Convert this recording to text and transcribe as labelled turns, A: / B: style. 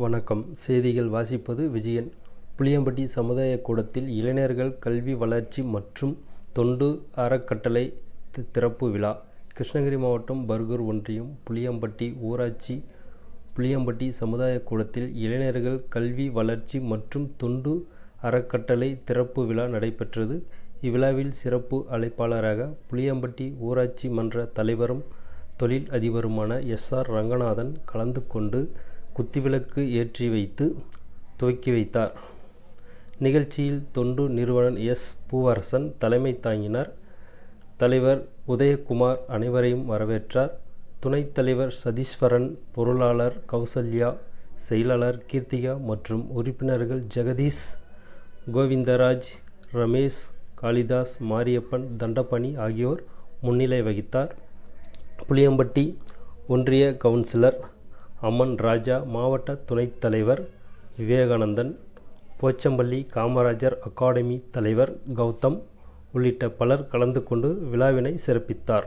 A: வணக்கம். செய்திகள் வாசிப்பது விஜயன். புளியம்பட்டி சமுதாய கூடத்தில் இளைஞர்கள் கல்வி வளர்ச்சி மற்றும் தொண்டு அறக்கட்டளை தி- திறப்பு விழா. கிருஷ்ணகிரி மாவட்டம் பர்கூர் ஒன்றியம் புளியம்பட்டி ஊராட்சி புளியம்பட்டி சமுதாய கூடத்தில் இளைஞர்கள் கல்வி வளர்ச்சி மற்றும் தொண்டு அறக்கட்டளை திறப்பு விழா நடைபெற்றது. இவ்விழாவில் சிறப்பு அழைப்பாளராக புளியம்பட்டி ஊராட்சி மன்ற தலைவரும் தொழில் அதிபருமான எஸ் ஆர் ரங்கநாதன் கலந்து கொண்டு குத்துவிளக்கு ஏற்றி வைத்து துவக்கி வைத்தார். நிகழ்ச்சியில் தொண்டு நிறுவனர் எஸ். பூவரசன் தலைமை தாங்கினார். தலைவர் உதயகுமார் அனைவரையும் வரவேற்றார். துணைத் தலைவர் சதீஸ்வரன் பொருளாளர் கௌசல்யா செயலாளர் கீர்த்திகா மற்றும் உறுப்பினர்கள் ஜெகதீஷ் கோவிந்தராஜ் ரமேஷ் காளிதாஸ் மாரியப்பன் தண்டபணி ஆகியோர் முன்னிலை வகித்தார். புளியம்பட்டி ஒன்றிய கவுன்சிலர் அம்மன் ராஜா மாவட்ட துணைத் தலைவர் விவேகானந்தன் போச்சம்பள்ளி காமராஜர் அகாடமி தலைவர் கௌதம் உள்ளிட்ட பலர் கலந்து கொண்டு விழாவினை சிறப்பித்தார்.